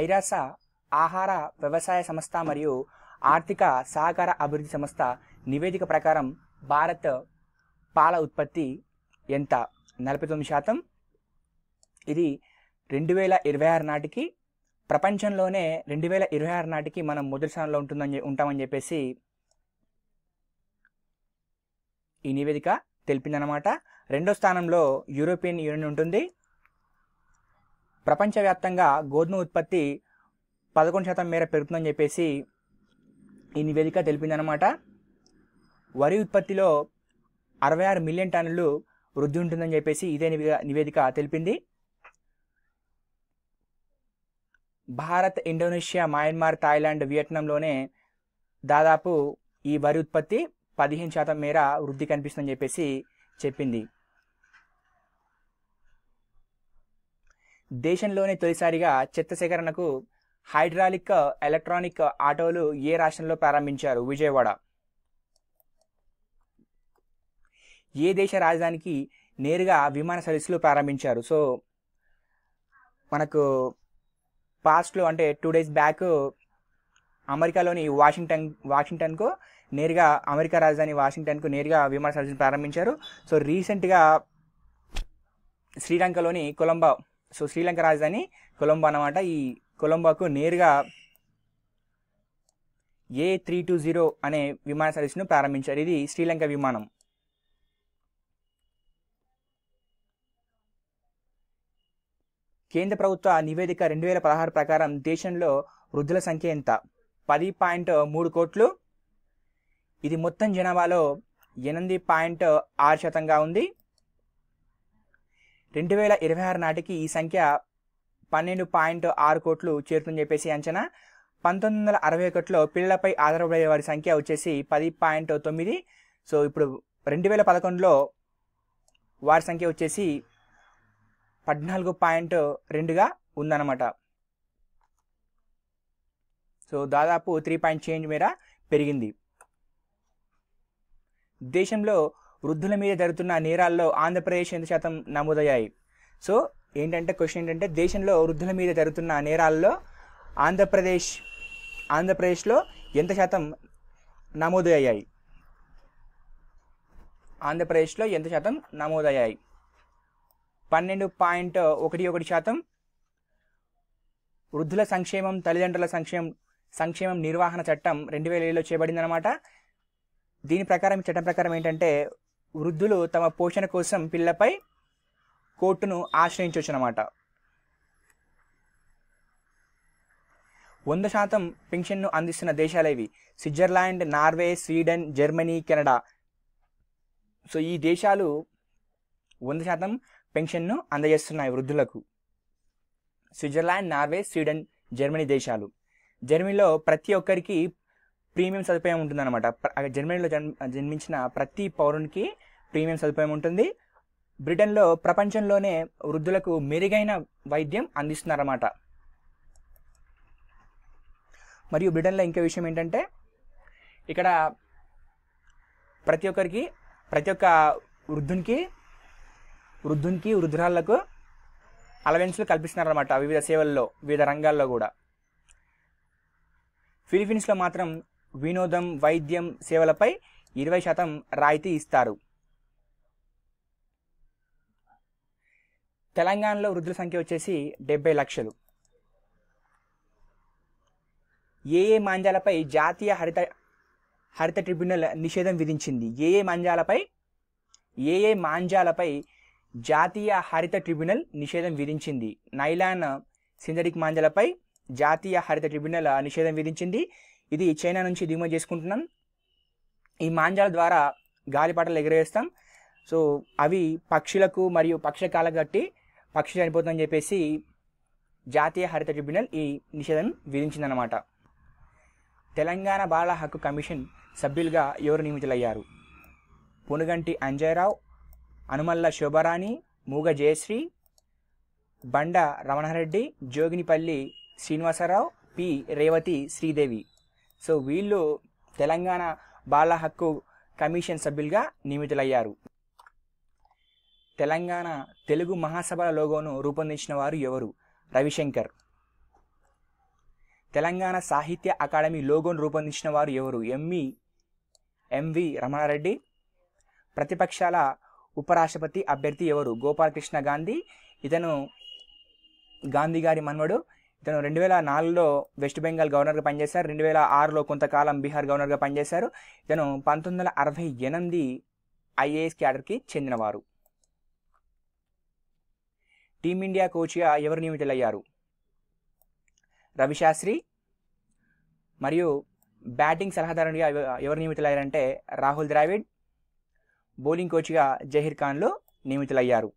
ఐరాస ఆహార వ్యవసాయ సంస్థ మరియు ఆర్థిక సహకార అభివృద్ధి సంస్థ నివేదిక ప్రకారం భారత్ పాల ఉత్పత్తి ఎంత? నలభై తొమ్మిది శాతం. ఇది రెండు వేల ఇరవై ఆరు నాటికి ప్రపంచంలోనే రెండు వేల ఇరవై ఆరు నాటికి మనం మొదటి స్థానంలో ఉంటుందని ఉంటామని చెప్పేసి ఈ నివేదిక తెలిపిందనమాట రెండో స్థానంలో యూరోపియన్ యూనియన్ ఉంటుంది. ప్రపంచవ్యాప్తంగా గోధుమ ఉత్పత్తి పదకొండు శాతం మేర పెరుగుతుందని చెప్పేసి ఈ నివేదిక తెలిపిందనమాట వరి ఉత్పత్తిలో అరవై ఆరు మిలియన్ టన్నులు వృద్ధి ఉంటుందని చెప్పేసి ఇదే నివేదిక తెలిపింది. భారత్ ఇండోనేషియా మయన్మార్ థాయిలాండ్ వియట్నాంలోనే దాదాపు ఈ వరి ఉత్పత్తి పదిహేను శాతం మేర వృద్ధి కనిపిస్తుందని చెప్పేసి చెప్పింది. దేశంలోనే తొలిసారిగా చెత్త సేకరణకు హైడ్రాలిక్ ఎలక్ట్రానిక్ ఆటోలు ఏ రాష్ట్రంలో ప్రారంభించారు? విజయవాడ. ఏ దేశ రాజధానికి నేరుగా విమాన సర్వీసులు ప్రారంభించారు? సో మనకు పాస్ట్లో అంటే టూ డేస్ బ్యాక్ అమెరికాలోని వాషింగ్టన్ వాషింగ్టన్కు నేరుగా అమెరికా రాజధాని వాషింగ్టన్కు నేరుగా విమాన సర్వీసులు ప్రారంభించారు. సో రీసెంట్గా శ్రీలంకలోని కొలంబో సో శ్రీలంక రాజధాని కొలంబో అన్నమాట. ఈ కొలంబోకు నేరుగా ఏ త్రీ టూ జీరో అనే విమాన సర్వీస్ను ప్రారంభించారు. ఇది శ్రీలంక విమానం. కేంద్ర ప్రభుత్వ నివేదిక రెండు వేల పదహారు ప్రకారం దేశంలో వృద్ధుల సంఖ్య ఎంత? పది పాయింట్ మూడు కోట్లు. ఇది మొత్తం జనాభాలో ఎనిమిది పాయింట్ ఆరు శాతంగా ఉంది. రెండు వేల ఇరవై ఆరు నాటికి ఈ సంఖ్య పన్నెండు పాయింట్ ఆరు కోట్లు చేరుతుందని చెప్పేసి అంచనా. పంతొమ్మిది వందల అరవై ఒకటిలో పిల్లలపై ఆధారపడే వారి సంఖ్య వచ్చేసి పది పాయింట్ తొమ్మిది. సో ఇప్పుడు రెండు వేల పదకొండులో వారి సంఖ్య వచ్చేసి పద్నాలుగు పాయింట్ రెండుగా ఉందన్నమాట. సో దాదాపు త్రీ పాయింట్ చేంజ్ మేర పెరిగింది. దేశంలో వృద్ధుల మీద జరుగుతున్న నేరాల్లో ఆంధ్రప్రదేశ్ ఎంత శాతం నమోదయ్యాయి? సో ఏంటంటే క్వశ్చన్ ఏంటంటే దేశంలో వృద్ధుల మీద జరుగుతున్న నేరాల్లో ఆంధ్రప్రదేశ్ ఆంధ్రప్రదేశ్లో ఎంత శాతం నమోదయ్యాయి? ఆంధ్రప్రదేశ్లో ఎంత శాతం నమోదయ్యాయి? పన్నెండు పాయింట్ ఒకటి ఒకటి శాతం వృద్ధుల సంక్షేమం తల్లిదండ్రుల సంక్షేమం సంక్షేమం నిర్వహణ చట్టం రెండు వేల ఏడులో చేయబడిందనమాట దీని ప్రకారం చట్టం ప్రకారం ఏంటంటే వృద్ధులు తమ పోషణ కోసం పిల్లపై కోర్టును ఆశ్రయించవచ్చు అనమాట వంద శాతం పెన్షన్ను అందిస్తున్న దేశాలు ఇవి Switzerland Norway Sweden Germany Canada. So ఈ దేశాలు వంద శాతం పెన్షన్ను అందజేస్తున్నాయి వృద్ధులకు. స్విట్జర్లాండ్ నార్వే స్వీడన్ జర్మనీ దేశాలు. జర్మనీలో ప్రతి ఒక్కరికి ప్రీమియం సదుపాయం ఉంటుందన్నమాట. జర్మనీలో జన్మ జన్మించిన ప్రతి పౌరునికి ప్రీమియం సదుపాయం ఉంటుంది. బ్రిటన్లో ప్రపంచంలోనే వృద్ధులకు మెరుగైన వైద్యం అందిస్తున్నారన్నమాట. మరియు బ్రిటన్లో ఇంకో విషయం ఏంటంటే ఇక్కడ ప్రతి ఒక్కరికి ప్రతి ఒక్క వృద్ధునికి వృద్ధునికి వృద్ధురాళ్ళకు అలవెన్స్లు కల్పిస్తున్నారన్నమాట వివిధ సేవల్లో వివిధ రంగాల్లో కూడా. ఫిలిపీన్స్లో మాత్రం వినోదం వైద్యం సేవలపై ఇరవై శాతం రాయితీ ఇస్తారు. తెలంగాణలో వృద్ధుల సంఖ్య వచ్చేసి డెబ్బై లక్షలు. ఏ ఏ మాంజాలపై జాతీయ హరిత హరిత ట్రిబ్యునల్ నిషేధం విధించింది. ఏ ఏ మాంజాలపై ఏ ఏ మాంజాలపై జాతీయ హరిత ట్రిబ్యునల్ నిషేధం విధించింది. నైలాన్ సింథటిక్ మాంజాలపై జాతీయ హరిత ట్రిబ్యునల్ నిషేధం విధించింది. ఇది చైనా నుంచి దిగుమతి చేసుకుంటున్నాం. ఈ మాంజాల ద్వారా గాలిపాటలు ఎగరేస్తాం. సో అవి పక్షులకు మరియు పక్షకాల గట్టి పక్షి చనిపోతుందని చెప్పేసి జాతీయ హరిత ట్రిబ్యునల్ ఈ నిషేధం విధించిందనమాట తెలంగాణ బాల హక్కు కమిషన్ సభ్యులుగా ఎవరు నియమితులయ్యారు? పునుగంటి అంజయరావు అనుమల్ల శోభరాణి మూగ జయశ్రీ బండ రమణారెడ్డి జోగినిపల్లి శ్రీనివాసరావు పి రేవతి శ్రీదేవి. సో వీళ్ళు తెలంగాణ బాల హక్కు కమిషన్ సభ్యులుగా నియమితులయ్యారు. తెలంగాణ తెలుగు మహాసభల లోగోను రూపొందించిన వారు ఎవరు? రవిశంకర్. తెలంగాణ సాహిత్య అకాడమీ లోగోను రూపొందించిన వారు ఎవరు? ఎంవి ఎంవి రమణారెడ్డి ప్రతిపక్షాల ఉపరాష్ట్రపతి అభ్యర్థి ఎవరు? గోపాలకృష్ణ గాంధీ. ఇతను గాంధీ గారి మన్వడు ఇతను రెండు వేల నాలుగులో వెస్ట్ బెంగాల్ గవర్నర్గా పనిచేశారు. రెండు వేల ఆరులో కొంతకాలం బీహార్ గవర్నర్గా పనిచేశారు. ఇతను పంతొమ్మిది వందల అరవై ఎనిమిది ఐఏఎస్ క్యాడర్కి చెందినవారు. టీమిండియా కోచ్గా ఎవరు నియమితులయ్యారు? రవిశాస్త్రి మరియు బ్యాటింగ్ సలహాదారునిగా ఎవరు నియమితులయ్యారంటే రాహుల్ ద్రావిడ్ బౌలింగ్ కోచ్గా జహీర్ ఖాన్లు నియమితులయ్యారు.